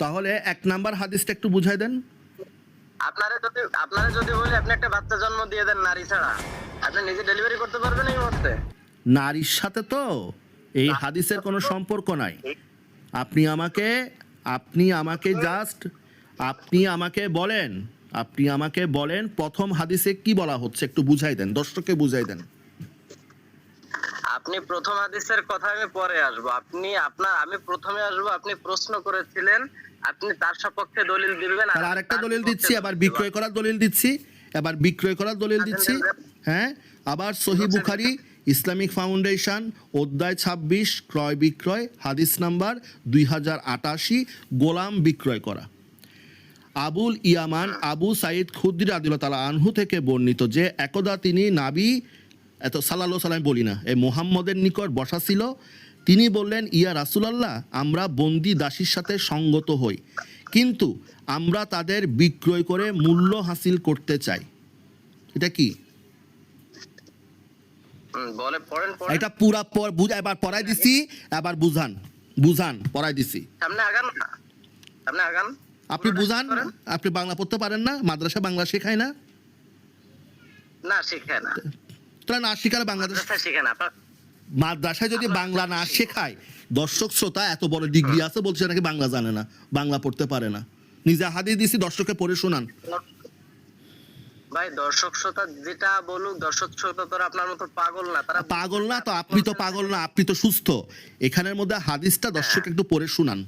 তাহলে এক নাম্বার হাদিসটা একটু বুঝাই দেন। আপনারা যদি আপনারা যদি বলি আপনি একটা বাচ্চা জন্ম দিয়ে দেন নারী ছাড়া আপনি নিজে ডেলিভারি করতে পারবেন এই মুহূর্তে? নারীর সাথে তো এই হাদিসের কোনো সম্পর্ক নাই। আপনি আমাকে আপনি আমাকে জাস্ট আপনি আমাকে বলেন আপনি আমাকে বলেন প্রথম হাদিসে কি বলা হচ্ছে একটু বুঝাই দেন দর্শককে বুঝাই দেন। আপনি প্রথম হাদিসের কথা আমি পরে আসব। আপনি আপনার আমি প্রথমে আসব আপনি প্রশ্ন করেছিলেন আপনি তার সপক্ষে দলিল দিবেন তাহলে আরেকটা দলিল দিচ্ছি আবার বিক্রয় করার দলিল দিচ্ছি এবার বিক্রয় করার দলিল দিচ্ছি হ্যাঁ? আবার সহি বুখারি ইসলামিক ফাউন্ডেশন অধ্যায় ছাব্বিশ ক্রয় বিক্রয় হাদিস নাম্বার দুই হাজার আটাশি গোলাম বিক্রয় করা। আবুল ইয়ামান আবু সাইদ খুদ্দির আদিল্লা তালা আনহু থেকে বর্ণিত যে একদা তিনি নাবি এত সাল্লাহ সাল্লাম বলি না এই মোহাম্মদের নিকট বসা ছিল তিনি বললেন ইয়া রাসুলাল্লাহ আমরা বন্দি দাসীর সাথে সঙ্গত হই কিন্তু আমরা তাদের বিক্রয় করে মূল্য হাসিল করতে চাই। এটা কি? এটা পুরা পর বুঝ এবার পড়াই দিছি এবার বুঝান বুঝান পড়াই দিছি। সামনে আগান সামনে আগান। আপনি বুঝান আপনি বাংলা পড়তে পারেন না মাদ্রাসা বাংলা শেখায় না। না শিখে না। তাহলে না শিখালে বাংলাদেশ মাদ্রাসায় শিখে না মাদ্রাসায় যদি বাংলা না শেখায় দর্শক শ্রোতা এত বড় ডিগ্রি আছে বলছে নাকি বাংলা জানে না বাংলা পড়তে পারে না। নিজে হাদিস দিছি দর্শককে পড়ে শোনান। ভাই দর্শক শ্রোতা যেটা বলুক দর্শক শ্রোতা তো আপনার মতো পাগল না তারা পাগল না তো আপনি তো পাগল না আপনি তো সুস্থ। এখানের মধ্যে হাদিসটা দর্শক একটু পড়ে শোনান।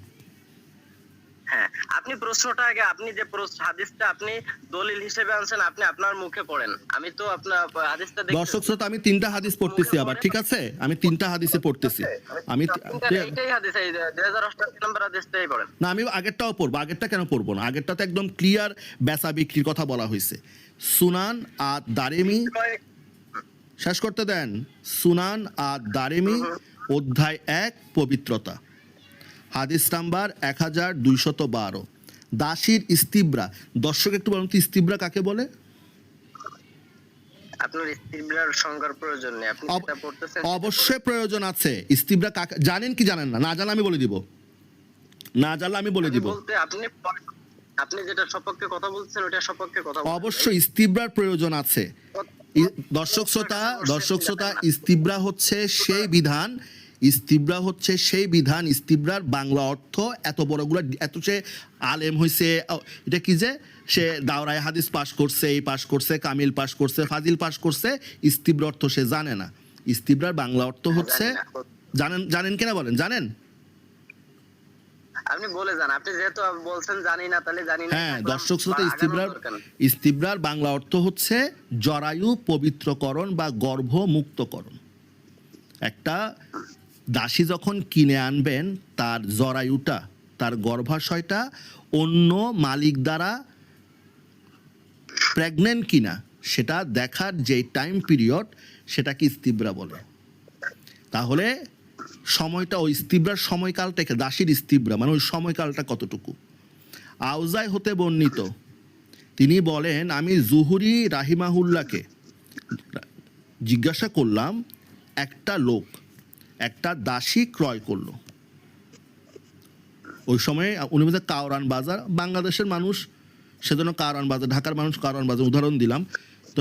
হ্যাঁ আপনি প্রশ্নটা আগে আপনি যে হাদিসটা আপনি দলিল হিসেবে আনছেন আপনি আপনার মুখে পড়েন। আমি তো আপনার হাদিসটা দেখতে দর্শক শ্রোতা আমি তিনটা হাদিস পড়তেছি আবার ঠিক আছে? আমি তিনটা হাদিসে পড়তেছি। আমি এইটাই হাদিস এই নম্বর হাদিসটাই পড়েন। না আমি আগেরটাও পড়ব আগেরটা কেন পড়ব না? আগেরটাতে একদম ক্লিয়ার বেচা বিক্রির কথা বলা হয়েছে। সুনান আর দারেমি শেষ করতে দেন। সুনান আর দারেমি অধ্যায় এক পবিত্রতা। হাদিস নাম্বার এক হাজার দুইশত বারো। দাসীর ইস্তিব্রা। দর্শক একটু বলুন তো ইস্তিব্রা কাকে বলে? আপনার স্ত্রীর সংজ্ঞার প্রয়োজন নেই আপনি যেটা পড়তেছেন অবশ্যই প্রয়োজন আছে। ইস্তিব্রা কাকে জানেন কি জানেন না? না জানলে আমি বলে দিব। না জানলে আমি বলে দিব। বলতে আপনি আপনি যেটা সপক্ষে কথা বলছেন ওটা সপক্ষে কথা অবশ্যই ইস্তিব্রার প্রয়োজন আছে। দর্শক শ্রোতা দর্শক শ্রোতা ইস্তিব্রা হচ্ছে সেই বিধান ইস্তিব্রা হচ্ছে সেই বিধান ইস্তিব্রার বাংলা অর্থ এত বড়গুলো এত সে আলেম হইছে ও, এটা কি যে? সে দাওরায় হাদিস পাশ করছে এই পাশ করছে কামিল পাশ করছে ফাজিল পাশ করছে ইস্তিব্রা অর্থ সে জানে না। ইস্তিব্রার বাংলা অর্থ হচ্ছে জানেন জানেন কিনা বলেন জানেন? আপনি বলে যান আপনি যেহেতু বলছেন জানি না তাহলে জানি না হ্যাঁ থাকলাম, দর্শক শ্রোতা বা আগানোর ইস্তিব্রার দরকার নেই। ইস্তিব্রার বাংলা অর্থ হচ্ছে জরায়ু পবিত্রকরণ বা গর্ভ মুক্তকরণ একটা দাসী যখন কিনে আনবেন, তার জরায়ুটা, তার গর্ভাশয়টা অন্য মালিক দ্বারা প্রেগনেন্ট কিনা, সেটা দেখার যে টাইম পিরিয়ড সেটাকে ইস্তিব্রা বলে। তাহলে সময়টা ওই ইস্তিব্রার সময়কালটাকে দাসীর ইস্তিব্রা মানে ওই সময়কালটা কতটুকু? আউজাই হতে বর্ণিত, তিনি বলেন, আমি জুহুরি রাহিমাহুল্লাহকে জিজ্ঞাসা করলাম, একটা লোক একটা দাসী ক্রয় করল। ওই সময় উনি বলতে কাওরান বাজার বাংলাদেশের মানুষ সেজন্য কাওরান বাজার ঢাকার মানুষ কাওরান বাজার উদাহরণ দিলাম। তো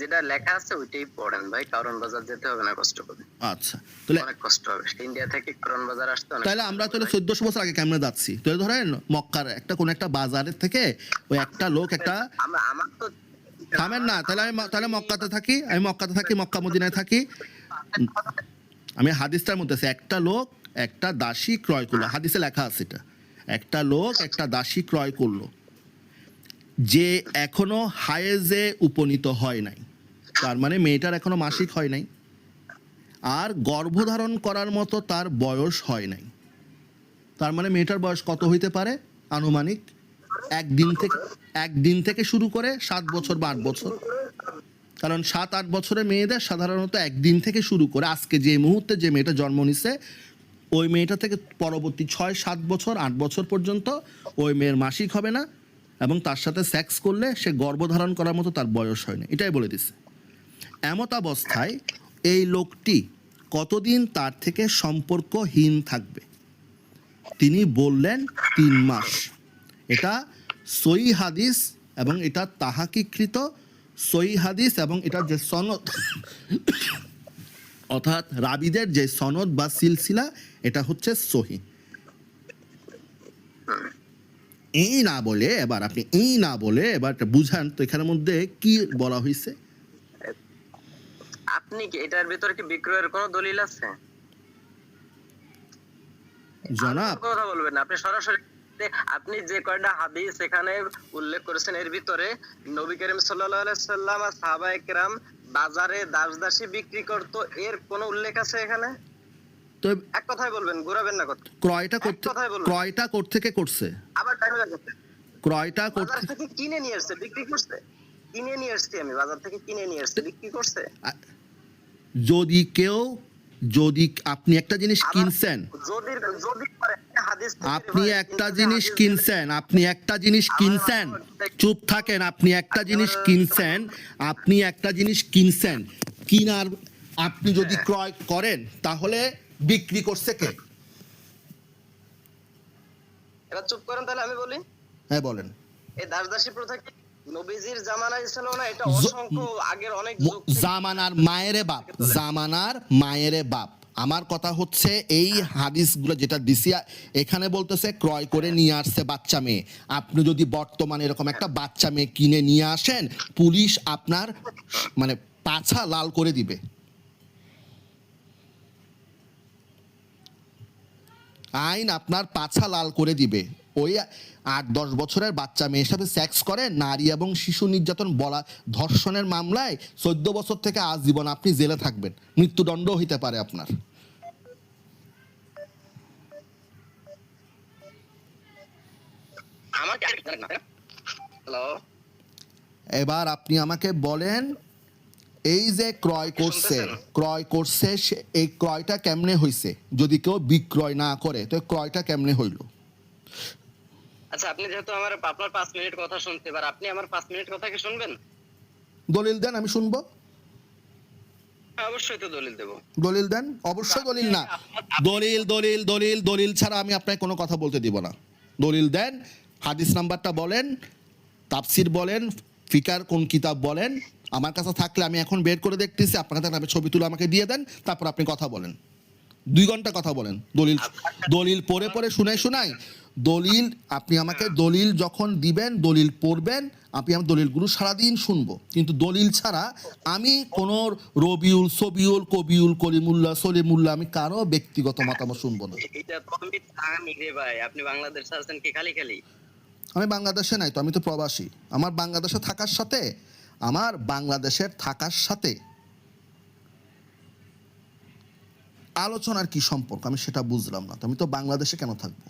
যেটা লেখা আছে ওইটাই পড়েন ভাই কারণ বাজার যেতে হবে না কষ্ট করে আচ্ছা তাহলে অনেক কষ্ট হবে ইন্ডিয়া থেকে কারণ বাজার আসতে অনেক তাহলে আমরা তাহলে চোদ্দশো বছর আগে কেমনে যাচ্ছি? তাহলে ধরেন মক্কার একটা কোন একটা বাজারের থেকে ওই একটা লোক একটা আমরা আমার তো থামেন না তাহলে আমি তাহলে মক্কাতে থাকি আমি মক্কাতে থাকি মক্কা মদিনায় থাকি। আমি হাদিসটার মধ্যে আছি, একটা লোক, একটা দাসী ক্রয় করল। হাদিসে লেখা আছে এটা। একটা লোক, একটা দাসী ক্রয় করল। যে এখনও হায়েজে উপনীত হয় নাই। তার মানে মেয়েটার এখনও মাসিক হয় নাই। আর গর্ভধারণ করার মতো তার বয়স হয় নাই। তার মানে মেয়েটার বয়স কত হইতে পারে? আনুমানিক একদিন থেকে একদিন থেকে শুরু করে সাত বছর বা আট বছর। কারণ সাত, আট বছরের মেয়েদের সাধারণত একদিন থেকে শুরু করে আজকে যে মুহূর্তে যে মেয়েটা জন্ম নিছে, ওই মেয়েটা থেকে পরবর্তী ছয়, সাত বছর, আট বছর পর্যন্ত ওই মেয়ের মাসিক হবে না এবং তার সাথে সেক্স করলে সে গর্ভধারণ করার মতো তার বয়স হয় না এটাই বলে দিছে। এমত অবস্থায় এই লোকটি কতদিন তার থেকে সম্পর্কহীন থাকবে? তিনি বললেন তিন মাস। এটা সই হাদিস এবং এটা তাহাকিকৃত সই হাদিস এবং এটা যে সনদ অর্থাৎ রাবিদের যে সনদ বা সিলসিলা এটা হচ্ছে সহি। এই না বলে এবার আপনি এই না বলে এবার বুঝান তো এখানের মধ্যে কি বলা হয়েছে আপনি কি এটার ভিতরে কি বিক্রয়ের কোনো দলিল আছে? জনাব। কথা বলবেন আপনি সরাসরি আপনি যে কয়টা হাদিস এখানে উল্লেখ করেছেন এর ভিতরে নবী করিম সাল্লাল্লাহু আলাইহি সাল্লাম আর সাহাবায়ে কেরাম বাজারে দাস দাসী বিক্রি করতো এর কোনো উল্লেখ আছে এখানে? তো এক কথাই বলবেন ঘুরাবেন না কথা ক্রয়টা করতে কথায়। ক্রয়টা থেকে করছে? আবার ক্রয়টা করতে থেকে কিনে নিয়ে আসছে বিক্রি করছে। কিনে নিয়ে আসছি আমি বাজার থেকে কিনে নিয়ে আসছি বিক্রি করছে। যদি কেউ যদি আপনি একটা জিনিস কিনছেন আপনি একটা জিনিস কিনছেন আপনি একটা জিনিস কিনছেন চুপ থাকেন আপনি একটা জিনিস কিনছেন আপনি একটা জিনিস কিনছেন কিনার আপনি যদি হ্যাঁ। ক্রয় করেন তাহলে বিক্রি করছে কে? চুপ করেন তাহলে আমি বলি। হ্যাঁ বলেন। এই দাস দাসী প্রথা কি? নবীজির জামানায় ছিল না এটা অসংখ্য আগের অনেক জামানার মায়েরে বাপ জামানার মায়েরে বাপ। আমার কথা হচ্ছে এই হাদিসগুলো যেটা দিছি এখানে বলতেছে ক্রয় করে নিয়ে আসছে বাচ্চা মেয়ে। আপনি যদি বর্তমানে এরকম একটা বাচ্চা মেয়ে কিনে নিয়ে আসেন পুলিশ আপনার মানে পাছা লাল করে দিবে। আইন আপনার পাছা লাল করে দিবে। ওই আট দশ বছরের বাচ্চা মেয়ের সাথে সেক্স করে নারী এবং শিশু নির্যাতন বলা ধর্ষণের মামলায় চোদ্দ বছর থেকে আজীবন আপনি জেলে থাকবেন। মৃত্যুদণ্ড হইতে পারে আপনার। এবার আপনি আমাকে বলেন এই যে ক্রয় করছে ক্রয় করছে এই ক্রয়টা কেমনে হইছে? যদি কেউ বিক্রয় না করে তো ক্রয়টা কেমনে হইল? আচ্ছা আপনি যেহেতু আমার আপনার পাঁচ মিনিট কথা শুনতে এবার আপনি আমার পাঁচ মিনিট কথা কি শুনবেন? দলিল দেন আমি শুনব। হ্যাঁ, অবশ্যই তো দলিল দেবো। দলিল দেন? অবশ্যই দলিল না। দলিল দলিল দলিল দলিল ছাড়া আমি আপনাকে কোনো কথা বলতে দিব না। দলিল দেন হাদিস নাম্বারটা বলেন তাফসির বলেন ফিকার কোন কিতাব বলেন। আমার কাছে থাকলে আমি এখন বের করে দেখতেছি আপনার কাছে থাকলে ছবি তুলে আমাকে দিয়ে দেন তারপর আপনি কথা বলেন। দুই ঘণ্টা কথা বলেন। দলিল দলিল পড়ে পড়ে শুনে শোনাই দলিল আপনি আমাকে দলিল যখন দিবেন দলিল পড়বেন আপনি আমার দলিলগুলো সারাদিন শুনব। কিন্তু দলিল ছাড়া আমি কোনো রবিউল সবিউল কবিউল করিমুল্লাহ সলিমুল্লাহ আমি কারও ব্যক্তিগত মতামত শুনব না। আপনি বাংলাদেশ আছেন কি খালি খালি? আমি বাংলাদেশে নাই তো আমি তো প্রবাসী। আমার বাংলাদেশে থাকার সাথে আমার বাংলাদেশের থাকার সাথে আলোচনার কি সম্পর্ক? আমি সেটা বুঝলাম না। আমি তো বাংলাদেশে কেন থাকব?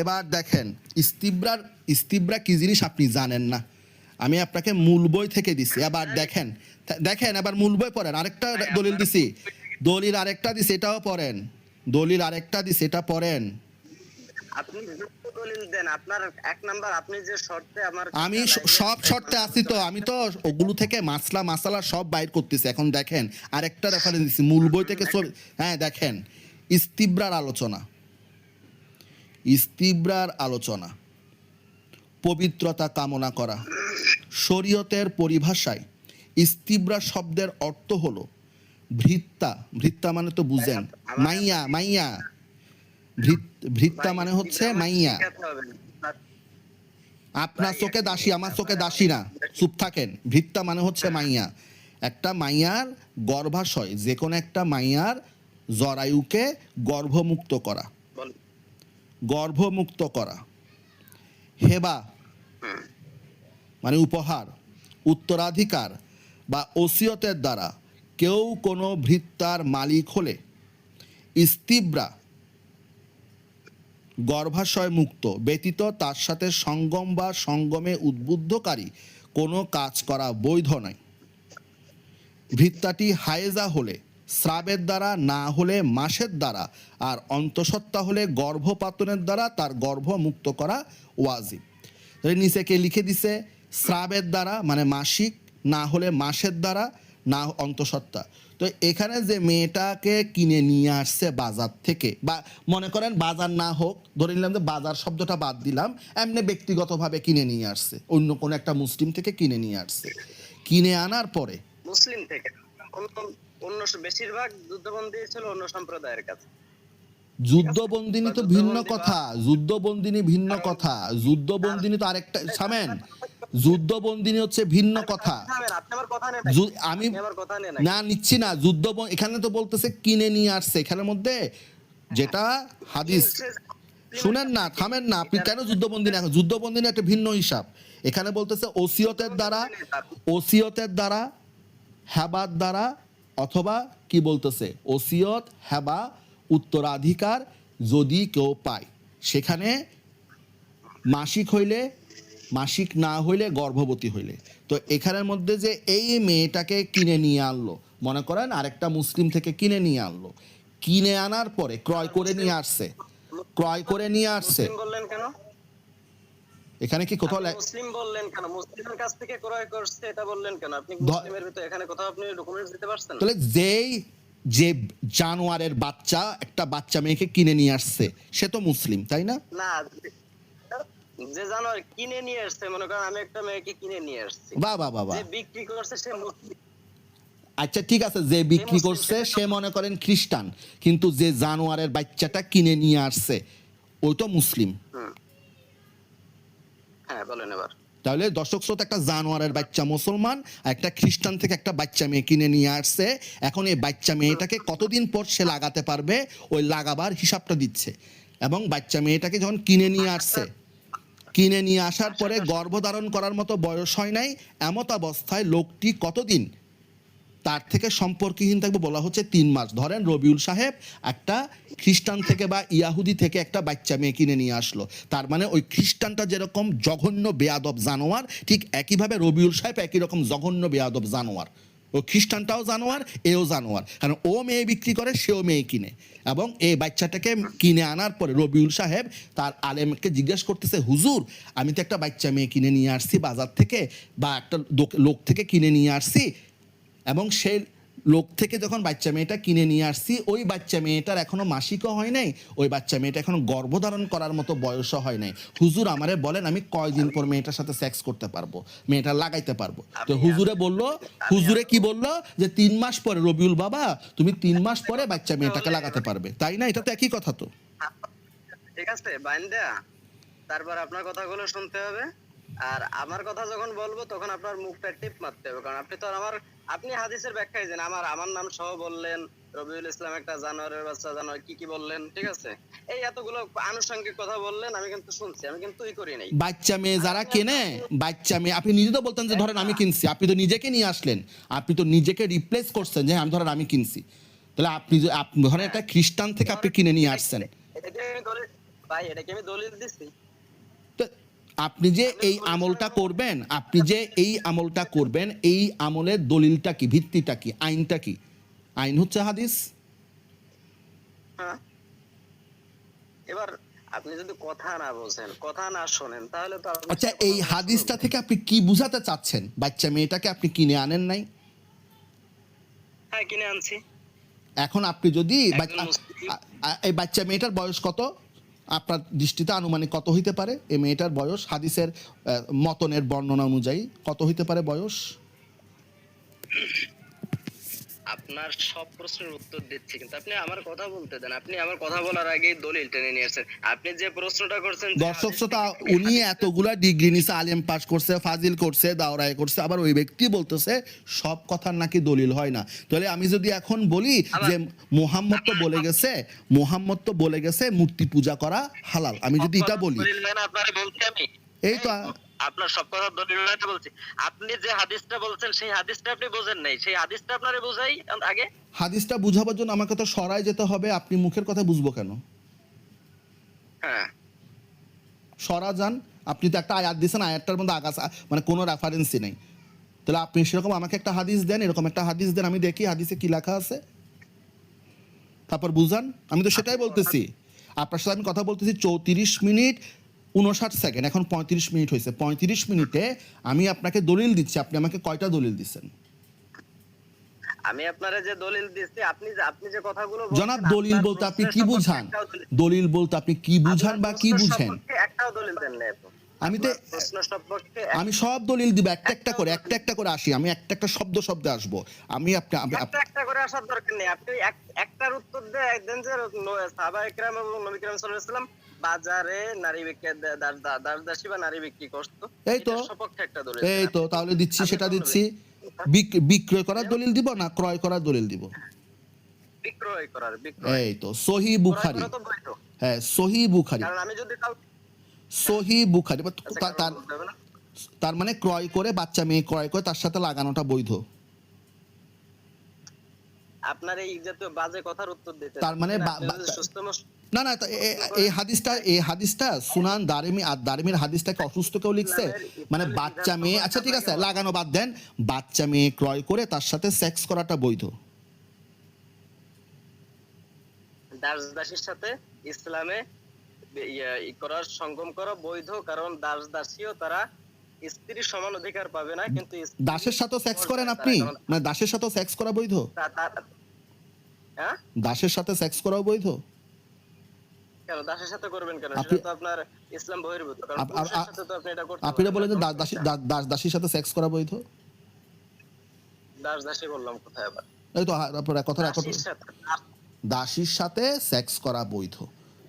এবার দেখেন ইস্তিব্রার ইস্তিব্রা কি জিনিস আপনি জানেন না? আমি আপনাকে মূল বই থেকে দিছি। এবার দেখেন দেখেন এবার মূল বই পড়েন। আরেকটা দলিল দিছি। দলিল আরেকটা দিছি এটাও পড়েন। দলিল আরেকটা দিছি এটা পড়েন। আপনি দলিল দেন আপনার এক নাম্বার আপনি যে শর্তে আমার আমি সব শর্তে আছি তো আমি তো ওগুলো থেকে মাসলা মাসালা সব বাইর করতেছি। এখন দেখেন আরেকটা রেফারেন্স দিচ্ছি মূল বই থেকে হ্যাঁ দেখেন ইস্তিব্রার আলোচনা। ইস্তিব্রার আলোচনা। পবিত্রতা কামনা করা। শরীয়তের পরিভাষায় ইস্তিব্রা শব্দের অর্থ হলো ভৃত্তা। ভৃত্তা মানে তো বুঝেন। মাইয়া মাইয়া। ভৃত্তা মানে হচ্ছে মাইয়া। আপনার চোখে দাসী আমার চোখে দাসী না। চুপ থাকেন। ভৃত্তা মানে হচ্ছে মাইয়া। একটা মাইয়ার গর্ভাশয় যে কোনো একটা মাইয়ার জরায়ুকে গর্ভমুক্ত করা। গর্ভমুক্ত করা। হেবা মানে উপহার উত্তরাধিকার বা ওসিয়তের দ্বারা কেউ কোনো ভৃত্তার মালিক হলে ইস্তিব্রা গর্ভাশয় মুক্ত, ব্যতীত তার সাথে সঙ্গম বা সঙ্গমে উদ্বুদ্ধকারী কোনো কাজ করা বৈধ নয়। ভিত্তাটি হায়েজা হলে, স্রাবের দ্বারা না হলে মাসের দ্বারা, আর অন্তঃসত্ত্বা হলে গর্ভপাতনের দ্বারা তার গর্ভ মুক্ত করা ওয়াজিব। তাহলে নিচে লিখে দিছে? স্রাবের দ্বারা মানে মাসিক, না হলে মাসের দ্বারা, না অন্তঃসত্ত্বা। তো এখানে যে মেয়েটাকে কিনে নিয়ে আসছে বাজার থেকে বা মনে করেন বাজার না হোক ধরে নিলাম যে বাজার শব্দটা বাদ দিলাম এমনি ব্যক্তিগতভাবে কিনে নিয়ে আসছে অন্য কোনো একটা মুসলিম থেকে কিনে নিয়ে আসছে। কিনে আনার পরে? মুসলিম থেকে অন্য- বেশিরভাগ যুদ্ধবন্দী ছিল অন্য সম্প্রদায়ের কাছে। যুদ্ধবন্দিনী তো ভিন্ন কথা যুদ্ধবন্দিনী ভিন্ন কথা যুদ্ধবন্দিনী তো আরেকটা সামেন যুদ্ধবন্দিনী হচ্ছে ভিন্ন কথা। আমি না। নিচ্ছি না। যুদ্ধ এখানে তো বলতেছে কিনে নিয়ে আসছে। এখানের মধ্যে যেটা হাদিস। শুনেন না থামেন না। আপনি কেন যুদ্ধবন্দী না যুদ্ধবন্দী একটা ভিন্ন হিসাব। এখানে বলতেছে ওসিয়তের দ্বারা ওসিয়তের দ্বারা হ্যাবার দ্বারা অথবা কি বলতেছে? ওসিয়ত হ্যাবা উত্তরাধিকার যদি কেউ পায়। সেখানে মাসিক হইলে মাসিক না হইলে গর্ভবতী হইলে। তো এখানের মধ্যে যে এই মেয়েটাকে কিনে নিয়ে আনলো মনে করেন আরেকটা মুসলিম থেকে কিনে নিয়ে আনলো কিনে আনার পরে ক্রয় করে নিয়ে আসছে। ক্রয় করে নিয়ে আসছে। এখানে কি কোথাও মুসলিম বললেন কেন? মুসলিমের কাছ থেকে ক্রয় করছে এটা বললেন কেন? আপনি মুসলিমের ভিতরে এখানে কোথাও আপনি ডকুমেন্টস দিতে পারছেন? তাহলে যেই যে জানোয়ারের বাচ্চা একটা বাচ্চা মেয়েকে কিনে নিয়ে আসছে সে তো মুসলিম তাই না? না যে জানোয়ার কিনে নিয়ে আসছে মনে করেন আমি একটা মেয়েকে কিনে নিয়ে আসছি। বাহ বাহ বাহ বাহ। যে বিক্রি করছে সে আচ্ছা ঠিক আছে যে বিক্রি করছে সে মনে করেন খ্রিস্টান কিন্তু যে জানোয়ারের বাচ্চাটা কিনে নিয়ে আসছে ওই তো মুসলিম। হ্যাঁ বলেন এবার। তাহলে দর্শক শ্রোতা একটা জানোয়ারের বাচ্চা মুসলমান আর একটা খ্রিস্টান থেকে একটা বাচ্চা মেয়ে কিনে নিয়ে আসছে। এখন এই বাচ্চা মেয়েটাকে কতদিন পর সে লাগাতে পারবে? ওই লাগাবার হিসাবটা দিচ্ছে। এবং বাচ্চা মেয়েটাকে যখন কিনে নিয়ে আসছে কিনে নিয়ে আসার পরে গর্ভধারণ করার মতো বয়স হয় নাই, এমত অবস্থায় লোকটি কতদিন? তার থেকে সম্পর্কহীন থাকবে বলা হচ্ছে তিন মাস। ধরেন রবিউল সাহেব একটা খ্রিস্টান থেকে বা ইয়াহুদি থেকে একটা বাচ্চা মেয়ে কিনে নিয়ে আসলো। তার মানে ওই খ্রিস্টানটা যেরকম জঘন্য বেয়াদব জানোয়ার, ঠিক একইভাবে রবিউল সাহেব একই রকম জঘন্য বেয়াদব জানোয়ার। ও খ্রিস্টানটাও জানোয়ার, এও জানোয়ার। কারণ ও মেয়ে বিক্রি করে, সেও মেয়ে কিনে। এবং এই বাচ্চাটাকে কিনে আনার পরে রবিউল সাহেব তার আলেমকে জিজ্ঞেস করতেছে, হুজুর, আমি তো একটা বাচ্চা মেয়ে কিনে নিয়ে আসছি বাজার থেকে বা একটা লোক থেকে কিনে নিয়ে আসছি। এবং সে লোক থেকে যখন বাচ্চা মেয়েটা কিনে নিয়ে আসছি ওই বাচ্চা মেয়েটার এখনও মাসিকও হয় নাই ওই বাচ্চা মেয়েটা এখনও গর্ভধারণ করার মতো বয়সও হয় নাই। হুজুর আমারে বলেন আমি কয়দিন পর মেয়েটার সাথে সেক্স করতে পারব মেয়েটা লাগাইতে পারব। তো হুজুরে বলল হুজুরে কি বলল? যে তিন মাস পরে রবিউল বাবা তুমি তিন মাস পরে বাচ্চা মেয়েটাকে লাগাতে পারবে। তাই না? এটা তো একই কথা তো। ঠিক আছে বাইন্দা। তারপর আপনার কথাগুলো শুনতে হবে। আর আমার কথা যখন বলব তখন আপনার মুখটা টিপ মারতে হবে। কারণ আপনি তো আমার আপনি হাদিসের ব্যাখ্যায় দেন আমার আমার নাম সহ বললেন রবিউল ইসলাম একটা জানোয়ারের বাচ্চা জানোয়ার কি কি বললেন ঠিক আছে? এই এতগুলো আনুষঙ্গিক কথা বললেন আমি কিন্তু শুনছি আমি কিন্তু ই করি নাই। বাচ্চা মেয়ে যারা কেনে বাচ্চা মেয়ে আপনি নিজে তো বলতেন যে ধরেন আমি কিনছি আপনি তো নিজেকে নিয়ে আসলেন আপনি তো নিজেকে রিপ্লেস করছেন যে আমি ধরেন আমি কিনছি। তাহলে আপনি ধরেন একটা খ্রিস্টান থেকে আপনি কিনে নিয়ে আসছেন। এটা কি আমি দলিল ভাই এটা কি আমি দলিল দিচ্ছি তো আপনি যে এই আমলটা করবেন আপনি যে এই আমলটা করবেন এই আমলের দলিলটা কি ভিত্তিটা কি আইনটা কি? আইন হচ্ছে হাদিস। হ্যাঁ। এবার আপনি যদি কথা না বোঝেন কথা না শোনেন তাহলে তো আচ্ছা এই হাদিসটা থেকে আপনি কি বুঝাতে চাচ্ছেন? বাচ্চা মেয়েটাকে আপনি কিনে আনেন নাই? হ্যাঁ কিনে আনছি। এখন আপনি যদি এই বাচ্চা মেয়েটার বয়স কত? আপনার দৃষ্টিতে আনুমানিক কত হইতে পারে? এ মেয়েটার বয়স হাদিসের মতনের বর্ণনা অনুযায়ী কত হইতে পারে বয়স? আপনার সব প্রশ্নের উত্তর দিচ্ছি কিন্তু আপনি আমার কথা বলতে দেন। আপনি আমার কথা বলার আগেই দলিল টেনে নিয়ে আসছেন। আপনি যে প্রশ্নটা করছেন দর্শক শ্রোতা উনি এতগুলা ডিগ্রি নিছে আলেম পাস করছে ফাজিল করছে দাওরায় করছে আবার ওই ব্যক্তি বলতেছে সব কথার নাকি দলিল হয় না। তাহলে আমি যদি এখন বলি যে মোহাম্মদ তো বলে গেছে মোহাম্মদ তো বলে গেছে মূর্তি পূজা করা হালাল। আমি যদি এটা বলি। আপনারে আমি। এই তো আপনার সব কথা দলিল না বলছি। আপনি যে হাদিসটা বলছেন সেই হাদিসটা আপনি বোঝেন নাই। সেই হাদিসটা আপনারে বোঝাই আগে। হাদিসটা বুঝাবার জন্য আমাকে তো সরাই যেতে হবে আপনি মুখের কথা বুঝব কেন? হ্যাঁ। সরা যান আপনি তো একটা আয়াত দিয়েছেন আয়াতটার মধ্যে আকাশ মানে কোনো রেফারেন্সই নেই। তাহলে আপনি সেরকম আমাকে একটা হাদিস দেন এরকম একটা হাদিস দেন আমি দেখি হাদিসে কি লেখা আছে। তারপর বুঝান আমি তো সেটাই বলতেছি। আপনার সাথে আমি কথা বলতেছি চৌত্রিশ মিনিট উনষাট সেকেন্ড এখন পঁয়ত্রিশ মিনিট হয়েছে। পঁয়ত্রিশ মিনিটে আমি আপনাকে দলিল দিচ্ছি আপনি আমাকে কয়টা দলিল দিচ্ছেন? আমি আপনারে যে দলিল দিচ্ছি আপনি আপনি যে কথাগুলো জনাব দলিল বলতে আপনি কি বুঝান? দলিল- বলতে আপনি কি বুঝান বা কি বুঝেন? একটাও দলিল দেন আপনি। আমি তো আমি সব দলিল দিব একটা একটা করে একটা একটা করে আসি আমি একটা একটা শব্দ শব্দে আসব। আমি আপনি একটা একটা করে আসার দরকার নেই আপনি এক- একটার উত্তর দেন যে সাহাবা একরাম এবং নবী করিম সাল্লাল্লাহু আলাইহি বাজারে নারী বিক্রি বা নারী বিক্রি করতো। এই তো। সপক্ষে একটা দলিল এই তো তাহলে দিচ্ছি সেটা দিচ্ছি। বিক্রয় করার দলিল দিব না ক্রয় করার দলিল দিব? বিক্রয় করার বিক্রয়। এই তো সহি বুখারি। হ্যাঁ সহি বুখারি। কারণ আমি যদি সহি বুখারি। আচ্ছা, তার? তার মানে ক্রয় করে বাচ্চা মেয়ে ক্রয় করে তার সাথে লাগানোটা বৈধ। আপনার এই জাতীয় বাজে কথার উত্তর দিতে। তার মানে না না এই হাদিসটা এই হাদিসটা সুনান দারিমি আর দারিমির হাদিসটাকে অসুস্থ কেউ লিখছে? মানে বাচ্চা মেয়ে আচ্ছা ঠিক আছে লাগানো বাদ দেন। বাচ্চা মেয়ে ক্রয় করে তার সাথে সেক্স করাটা বৈধ। দাস দাসীর সাথে ইসলামে ইয়া করার সঙ্গম করা বৈধ কারণ দাস দাসীও তারা স্ত্রীর সমান অধিকার পাবে না কিন্তু দাসের সাথেও সেক্স করেন আপনি? কারণ মানে দাসের সাথেও সেক্স করা বৈধ? হ্যাঁ? দাসের সাথে সেক্স করা বৈধ? কেন? দাসের সাথে করবেন কেন? সেটা তো আপনার ইসলাম বহির্ভূত কারণ আপ- আপ- পুরুষের সাথে তো আপনি এটা করতে আপনি বলেন যে দাস দাসী দাস দাসীর সাথে সেক্স করা বৈধ? দাস দাসী বললাম কোথায় আবার? এই তো আপনার কথা রেকর্ড দাসীর সাথে দাস- দাসীর সাথে সেক্স করা বৈধ।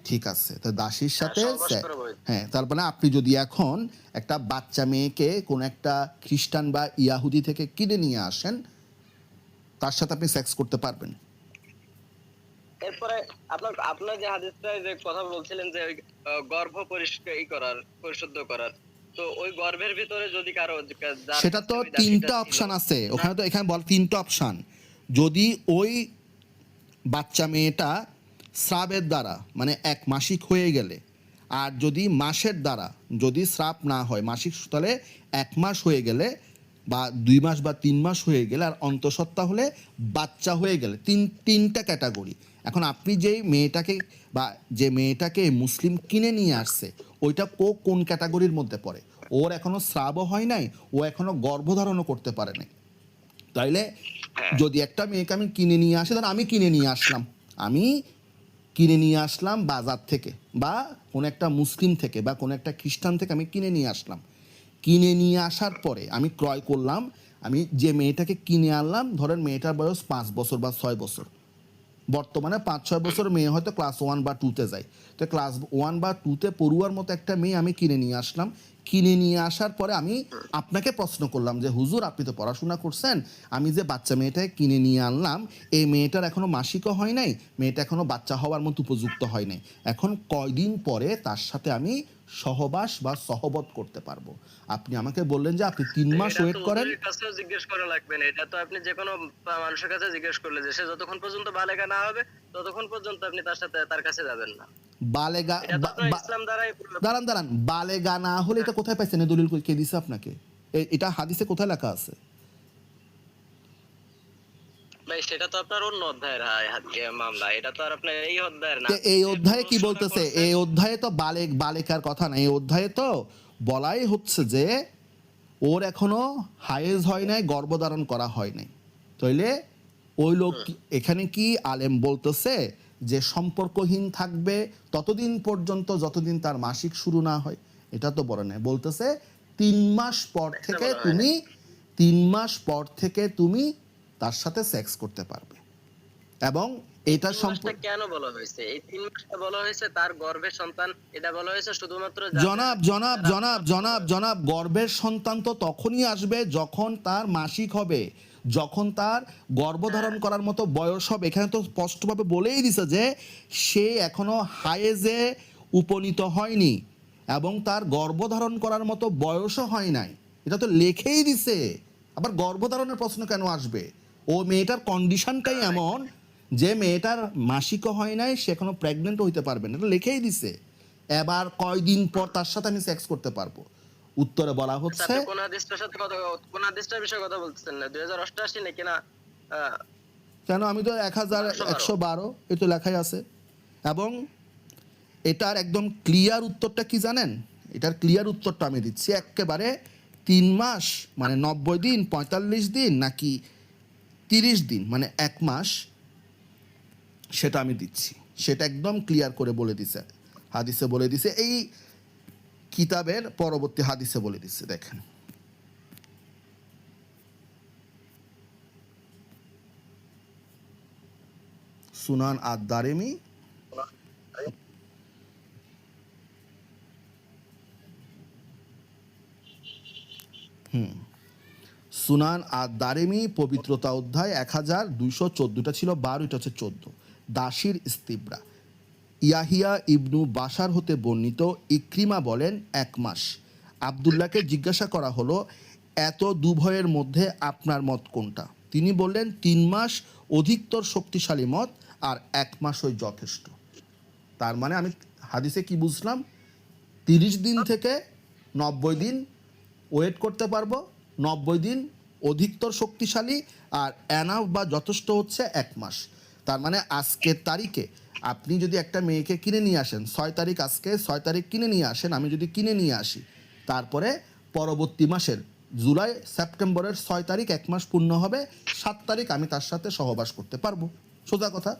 ঠিক আছে। তো দাসীর সাথে সহবাস সে- করা বৈধ। হ্যাঁ তার মানে আপনি যদি এখন একটা বাচ্চা মেয়েকে কোন একটা খ্রিস্টান বা ইয়াহুদি থেকে কিনে নিয়ে আসেন তার সাথে আপনি সেক্স করতে পারবেন। এরপরে আপনার আপনার যে হাদিসটা যে কথা বলছিলেন যে গর্ভ পরিষ্কার করার পরিশুদ্ধ করার তো ওই গর্ভের ভিতরে যদি কারও সেটা তো তিনটা অপশন আছে। ওখানে তো এখানে বল তিনটা অপশন যদি ওই বাচ্চা মেয়েটা স্রাবের দ্বারা মানে এক মাসিক হয়ে গেলে। আর যদি মাসের দ্বারা যদি স্রাব না হয় মাসিক তাহলে এক মাস হয়ে গেলে বা দুই মাস বা তিন মাস হয়ে গেলে আর অন্তঃসত্ত্বা হলে বাচ্চা হয়ে গেলে তিন তিনটা ক্যাটাগরি। এখন আপনি যেই মেয়েটাকে বা যে মেয়েটাকে মুসলিম কিনে নিয়ে আসছে ওইটা কো কোন ক্যাটাগরির মধ্যে পড়ে? ওর এখনও স্রাবও হয় নাই ও এখনও গর্ভধারণও করতে পারে নাই। তাইলে যদি একটা মেয়েকে আমি কিনে নিয়ে আসি তাহলে আমি কিনে নিয়ে আসলাম। আমি কিনে নিয়ে আসলাম বাজার থেকে বা কোনো একটা মুসলিম থেকে বা কোনো একটা খ্রিস্টান থেকে আমি কিনে নিয়ে আসলাম। কিনে নিয়ে আসার পরে আমি ক্রয় করলাম, আমি যে মেয়েটাকে কিনে আনলাম, ধরেন মেয়েটার বয়স পাঁচ বছর বা ছয় বছর। বর্তমানে পাঁচ, ছয় বছর মেয়ে হয়তো ক্লাস ওয়ান বা টুতে যায়। তো ক্লাস ওয়ান বা টুতে পড়ুয়ার মতো একটা মেয়ে আমি কিনে নিয়ে আসলাম। কিনে নিয়ে আসার পরে আমি আপনাকে প্রশ্ন করলাম যে, হুজুর, আপনি তো পড়াশোনা করছেন। আমি যে বাচ্চা মেয়েটাকে কিনে নিয়ে আনলাম, এই মেয়েটার এখনও মাসিকও হয় নাই, মেয়েটা এখনও বাচ্চা হওয়ার মতো উপযুক্ত হয় নাই। এখন কয়দিন পরে তার সাথে আমি সহবাস বা সহবত করতে পারব। আপনি আমাকে বললেন যে আপনি তিন মাস ওয়েট করেন। কাছেও জিজ্ঞেস করা লাগবে না। এটা তো আপনি যে কোনো মানুষের কাছে জিজ্ঞেস করলে যে সে যতক্ষণ পর্যন্ত বালেগা না হবে ততক্ষণ পর্যন্ত আপনি তার সাথে তার কাছে যাবেন না। বালেগা ইসলাম দ্বারাই দাঁড়ান দাঁড়ান। বালেগা না হলে এটা কোথায় পাইছেন? দলিল কে দিছে আপনাকে? এটা হাদিসে কোথায় লেখা আছে? ভাই সেটা তো আপনার অন্য অধ্যায়ের মামলা। এটা তো আর আপনার এই অধ্যায়ের না। এই অধ্যায়ে কি বলতেছে? এই অধ্যায়ে তো বালেক বালেকার কথা না। এই অধ্যায়ে তো বলাই হচ্ছে যে ওর এখনও হায়েজ হয় নাই গর্ভধারণ করা হয় নাই। তাইলে ওই লোক এখানে কি আলেম বলতেছে? যে সম্পর্কহীন থাকবে ততদিন পর্যন্ত যতদিন তার মাসিক শুরু না হয়। এটা তো বলে নাই। বলতেছে তিন মাস পর থেকে তুমি তিন মাস পর থেকে তুমি তার সাথে সেক্স করতে পারবে। এবং এটা কেন বলা হয়েছে? এই তিন মাসটা বলা হয়েছে তার গর্ভে সন্তান এটা বলা হয়েছে শুধুমাত্র জনাব জনাব জনাব জনাব জনাব গর্ভের সন্তান তো তখনই আসবে যখন তার মাসিক হবে যখন তার গর্ভধারণ করার মতো বয়স হবে। এখানে তো স্পষ্টভাবে বলেই দিছে যে সে এখনও হায়েজে উপনীত হয়নি এবং তার গর্ভধারণ করার মতো বয়সও হয় নাই। এটা তো লেখেই দিছে। আবার গর্ভধারণের প্রশ্ন কেন আসবে? ও মেয়েটার কন্ডিশনটাই এমন যে মেয়েটার মাসিকও হয় নাই সে এখনও প্রেগনেন্ট হইতে পারবে না। এটা লিখেই দিছে। এবার কয়দিন পর তার সাথে আমি সেক্স করতে পারব? উত্তরে বলা হচ্ছে কোন হাদিসটার সাথে কথা কোন হাদিসটার বিষয়ে কথা বলতেছেন না? দুই হাজার অষ্টআশি নাকি না? কেন? আমি তো এক হাজার একশো বারো। এ তো লেখাই আছে। এবং এটার একদম ক্লিয়ার উত্তরটা কি জানেন? এটার ক্লিয়ার উত্তরটা আমি দিচ্ছি। একেবারে তিন মাস মানে নব্বই দিন পঁয়তাল্লিশ দিন নাকি তিরিশ দিন মানে এক মাস, সেটা আমি দিচ্ছি। সেটা একদম ক্লিয়ার করে বলে দিছে, হাদিসে বলে দিছে। এই কিতাবের পরবর্তী হাদিসে বলে দিচ্ছে দেখেন। সুনান আর দারেমি হুম। সুনান আর দারেমি পবিত্রতা অধ্যায় এক হাজার দুইশো চোদ্দোটা ছিল বারো এটা হচ্ছে চোদ্দ। দাসির স্তিবরা। ইয়াহিয়া ইবনু বাসার হতে বর্ণিত ইক্রিমা বলেন, এক মাস। আবদুল্লাহকে জিজ্ঞাসা করা হলো, এত দুভয়ের মধ্যে আপনার মত কোনটা? তিনি বললেন, তিন মাস অধিকতর শক্তিশালী মত আর এক মাস ওই যথেষ্ট। তার মানে আমি হাদিসে কি বুঝলাম? তিরিশ দিন থেকে নব্বই দিন ওয়েট করতে পারব? নব্বই দিন অধিকতর শক্তিশালী আর অ্যানাফ বা যথেষ্ট হচ্ছে এক মাস। তার মানে আজকের তারিখে আপনি যদি একটা মেয়েকে কিনে নিয়ে আসেন, ছয় তারিখ আজকে, ছয় তারিখ কিনে নিয়ে আসেন, আমি যদি কিনে নিয়ে আসি, তারপরে পরবর্তী মাসের জুলাই, সেপ্টেম্বরের ছয় তারিখ এক মাস পূর্ণ হবে, সাত তারিখ আমি তার সাথে সহবাস করতে পারব। সোজা কথা?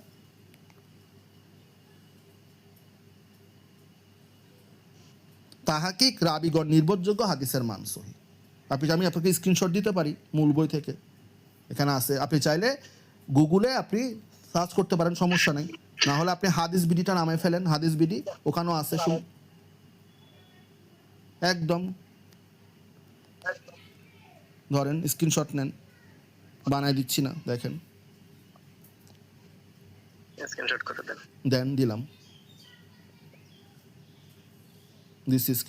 তাহাকিক রাবিগড় নির্ভরযোগ্য হাদিসের মান সহি। আপনি আমি আপনাকে স্ক্রিনশট দিতে পারি মূল বই থেকে। এখানে আছে। আপনি চাইলে গুগলে আপনি সার্চ করতে পারেন সমস্যা নেই। না হলে আপনি হাদিস বিডিটা নামে ফেলেন। হাদিস বিডি ওখানেও আছে শুন। একদম। ধরেন স্ক্রিনশট নেন। বানাই দিচ্ছি না দেখেন। স্ক্রিনশট করে দেন। দেন দিলাম। This is